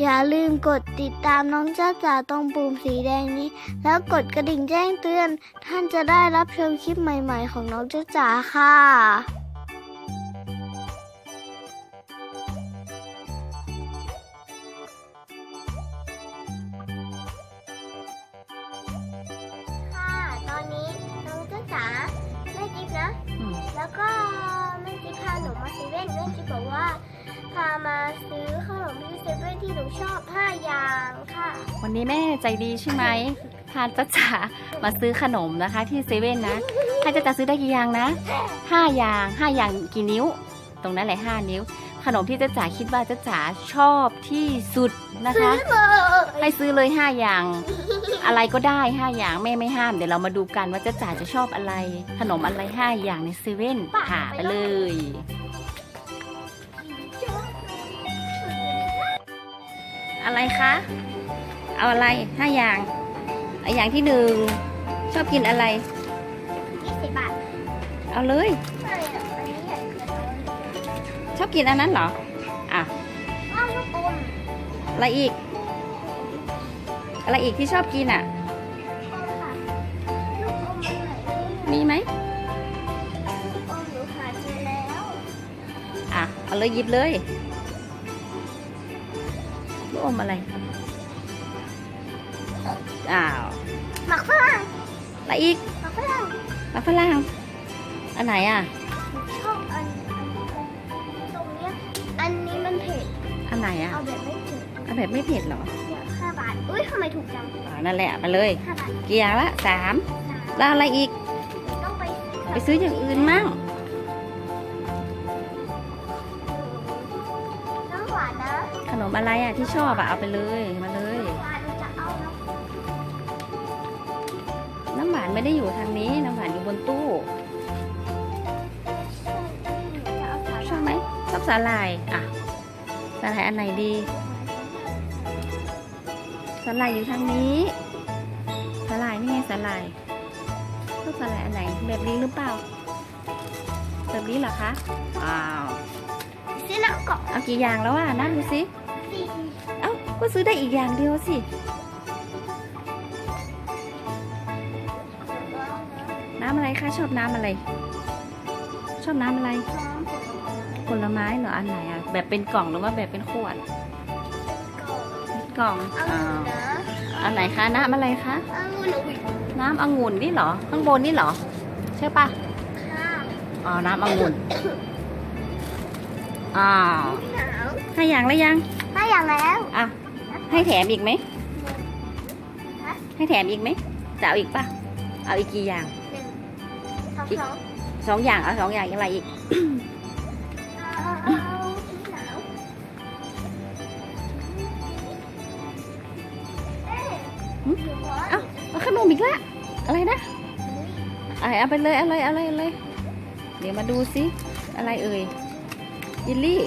อย่าลืมกดติดตามน้องจ้าจ๋าตรงปุ่มสีแดงนี้ แล้วกดกระดิ่งแจ้งเตือน ท่านจะได้รับชมคลิปใหม่ๆ ของน้องจ้าจ๋าค่ะค่ะตอนนี้น้องจ้าจ๋าแม่จิ๊บนะอืมแล้วก็แม่จิ๊บพาหนูมาเซเว่นแม่จิ๊บบอกว่าพามาซื้อขนมที่เซเว่นที่หนูชอบห้าอย่างค่ะ วันนี้แม่ใจดีใช่ไหมพาจ้าจ๋ามาซื้อขนมนะคะที่เซเว่นนะให้จ้าจ๋าซื้อได้กี่อย่างนะห้าอย่างห้าอย่างกี่นิ้ว ตรงนั้นแหละห้านิ้ว ขนมที่จ้าจ๋าคิดว่าจ้าจ๋าชอบที่สุดนะคะ ให้ซื้อเลยห้าอย่าง อะไรก็ได้ห้าอย่างแม่ไม่ห้าม เดี๋ยวเรามาดูกันว่าจ้าจ๋าจะชอบอะไร ขนมอะไรห้าอย่างในเซเว่นหาไปเลย อะไรคะ เอาอะไรห้าอย่างเอาอย่างที่หนึ่งชอบกินอะไร ยี่สิบบาทเอาเลย ใช่อะอันนี้ใหญ่เกินชอบกินอันนั้นเหรออะอ้าวลูกอมอะไรอีก อะไรอีกที่ชอบกินอะ ค่ะลูกอมอันไหนมีไหมลูกอมหนูหาเจอแล้วอะเอาเลยหยิบเลย ลูกอมอะไร อ้าวหมักฝรั่งอะไรอีกหมักฝรั่งมะฝรั่งอันไหนอะหนูชอบอันอันตรงเนี้ยอันนี้มันเผ็ดอันไหนอะเอาแบบไม่เผ็ดเอาแบบไม่เผ็ดเหรอเนี่ยห้าบาทอุ้ยทำไมถูกจังอ่านั่นแหละไปเลยห้าบาทกี่อย่างละสามสามแล้วอะไรอีก ต้องไป ไปซื้ออย่างอื่นมั่ง ขนมอะไรอะที่ชอบอะเอาไปเลยมาเลย น้ำหวานไม่ได้อยู่ทางนี้น้ำหวานอยู่บนตู้ ชอบไหมชอบสาหร่ายอะสาหร่ายอันไหนดีสาหร่ายอยู่ทางนี้สาหร่ายนี่ไงสาหร่ายชอบสาหร่ายอันไหนแบบนี้หรือเปล่าแบบนี้เหรอคะอ้าว ซื้อน้ำกรอกเอากี่อย่างแล้วอะนั่งดูสิ สี่เอ้า ก็ซื้อได้อีกอย่างเดียวสิ น้ำอะไรคะชอบน้ำอะไร ชอบน้ำอะไร ผลไม้เหรออันไหนอะ แบบเป็นกล่องหรือว่าแบบเป็นขวด กล่องเอาอ้าวนะอันไหนคะ น้ำอะไรคะ เอาหนูน้ำองุ่นนี่เหรอ ข้างบนนี่เหรอ ใช่ปะค่ะอ๋อ น้ำองุ่น อ้าวหนาวให้อย่างละยังถ้าอย่างแล้วอะให้แถมอีกไหม ให้แถมอีกไหมจะเอาอีกปะเอาอีกกี่อย่างหนึ่งสองอีกสองสองอย่างเอาสองอย่างอะไรอีกเอาเอาเอาหนาวเอ๊ะหืมหนูร้อนเอ้าเอาขนมอีกละอะไรนะเอาเอาไปเลยเอาเลยเอาเลยเอาเลย เดี๋ยวมาดูสิอะไรเอ่ย ยิลลี่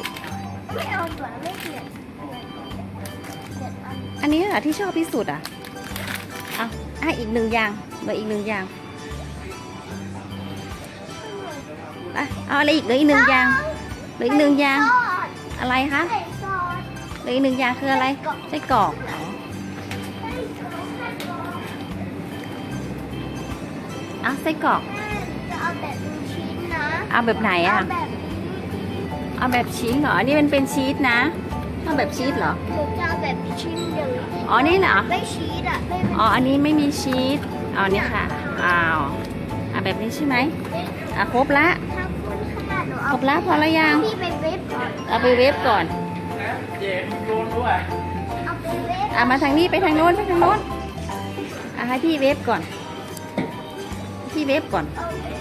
ไม่เอาตัวไม่เปลี่ยนเปลี่ยนเปลี่ยนอันอันนี้เหรอที่ชอบที่สุดอะเอาอะอีกหนึ่งอย่างเหลืออีกหนึ่งอย่างอะเอาอะไรอีกเหลืออีกหนึ่งอย่างเหลืออีกหนึ่งอย่างซอสอะไรคะใส่ซอสเหลืออีกหนึ่งอย่างคืออะไรกรอกไส้กรอกอ๋อใส่ซอสใส่ซอสเอาไส้กรอกแม่จะเอาแบบเป็นชิ้นนะเอาแบบไหนอะ เอาแบบนี้ เอาแบบชีสเหรอ อันนี้มันเป็นชีสนะ เอาแบบชีสเหรอหนูจะเอาแบบชิ้นหนึ่งอ๋อ นี่เหรอ ไม่ชีสอะไม่เป็นอ๋อ อันนี้ไม่มีชีสเอานี่ค่ะ อ้าวเอาแบบนี้ใช่ไหมอะครบละ ถ้าคุณขนาดหนูคเอารบละพอละยัง พี่ไปเวฟก่อนเอาไปเวฟก่อนเอาไปเวฟอะมาทางนี้ไปทางโน้นไปทางโน้นอะให้พี่เวฟก่อน พี่เวฟก่อนจุ๊บจุ๊บเ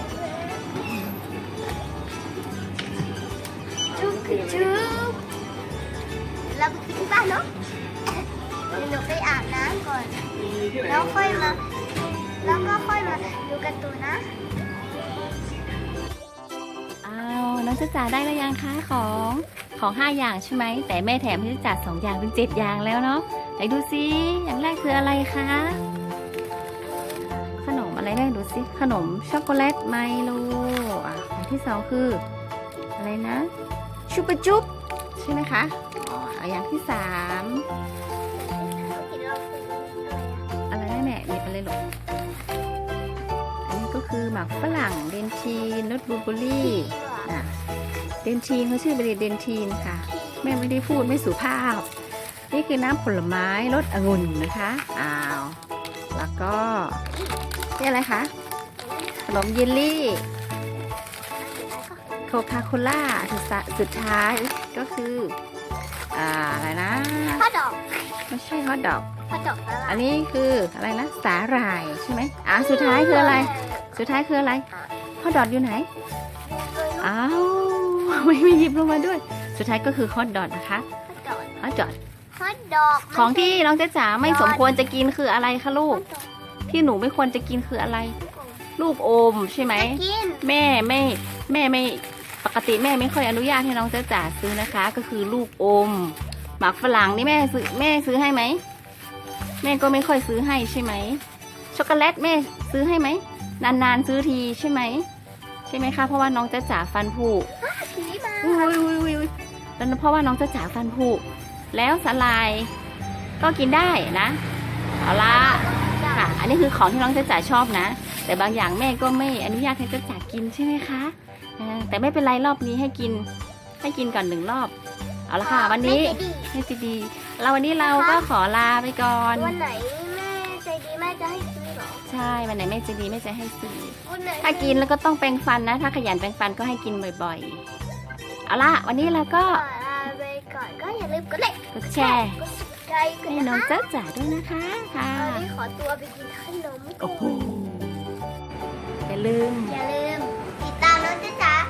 เราไปกินที่บ้านเนาะเดี๋ยวหนูไปอาบน้ำก่อน แล้วค่อยมา แล้วก็ค่อยมาดูการ์ตูนนะ อ้าว น้องจ๊ะจ๋าได้แล้วยังคะของของห้าอย่างใช่ไหม แต่แม่แถมให้จ๊ะจ๋าสองอย่างเป็นเจ็ดอย่างแล้วเนาะ ไหนดูซิอย่างแรกคืออะไรคะ ขนมอะไรได้ดูซิขนมช็อกโกแลตไมโลอะอย่างที่สองคือ อะไรนะ ชุบจุ๊บใช่ไหมคะอ๋ออย่างที่สามอะไรอะอะไรนะแม่มีอะไรหรอกอันนี้ก็คือหมากฝรั่งเดนทีนนอตบลูเบอรี่อะเดนทีนเขาชื่อเดนทีนค่ะ แม่ไม่ได้พูดไม่สุภาพ นี่คือน้ำผลไม้รสองุ่นนะคะอ้าวแล้วก็นี่อะไรคะขนมเยลลี่ โคคาโคล่าสุดสะสุดท้ายก็คืออ่าอะไรนะข้าวดอกไม่ใช่ฮอทดอกข้าวดอกตลาดอันนี้คืออะไรนะสาหร่ายใช่ไหมอ่าสุดท้ายคืออะไร สุดท้ายคืออะไรฮอทดอกอยู่ไหนอ้าวไม่มีหยิบลงมาด้วย สุดท้ายก็คือฮอทดอกนะคะข้าวดอกฮอทดอกข้าวดอกของที่น้องจ๊ะจ๋าไม่สมควรจะกินคืออะไรคะลูก ที่หนูไม่ควรจะกินคืออะไร ลูกอมใช่ไหมจะกินแม่ไม่แม่ไม่ ปกติแม่ไม่ค่อยอนุญาตให้น้องจ๊ะจ๋าซื้อนะคะ ก็คือลูกอม หมากฝรั่งนี่แม่ซื้อแม่ซื้อให้ไหมแม่ก็ไม่ค่อยซื้อให้ใช่ไหมช็อกโกแลตแม่ซื้อให้ไหมนานๆซื้อทีใช่ไหมใช่ไหมคะเพราะว่าน้องจ๊ะจ๋าฟันผุผีมาอุ้ยอุ้ยอุ้ยอุ้ยแล้วเพราะว่าน้องจ๊ะจ๋าฟันผุแล้วสลายก็กินได้นะเอาละค่ะ อันนี้คือของที่น้องจ๊ะจ๋าชอบนะ แต่บางอย่างแม่ก็ไม่อนุญาตให้จ๊ะจ๋ากินใช่ไหมคะอ่า แต่ไม่เป็นไรรอบนี้ให้กิน ให้กินก่อนหนึ่งรอบ เอาละค่ะ วันนี้แม่ใจดีให้จีดีเราวันนี้เราก็ขอลาไปก่อน วันไหนแม่ใจดีแม่จะให้ซื้อเหรอ ใช่ วันไหนแม่ใจะดีแม่จะให้ซื้อวันไหนถ้ากินแล้วก็ต้องแปรงฟันนะ ถ้าขยันแปรงฟันก็ให้กินบ่อยๆ เอาละวันนี้เราก็ขอลาไปก่อนก็อย่าลืมกดไลค์ กดแชร์กด subscribe กันให้นะน้องคะจ๊ะจ๋าด้วยนะคะ ค่ะวันนี้ขอตัวไปกินขนมก่โอ้อนโหอย่าลืม อย่าลืม ติดต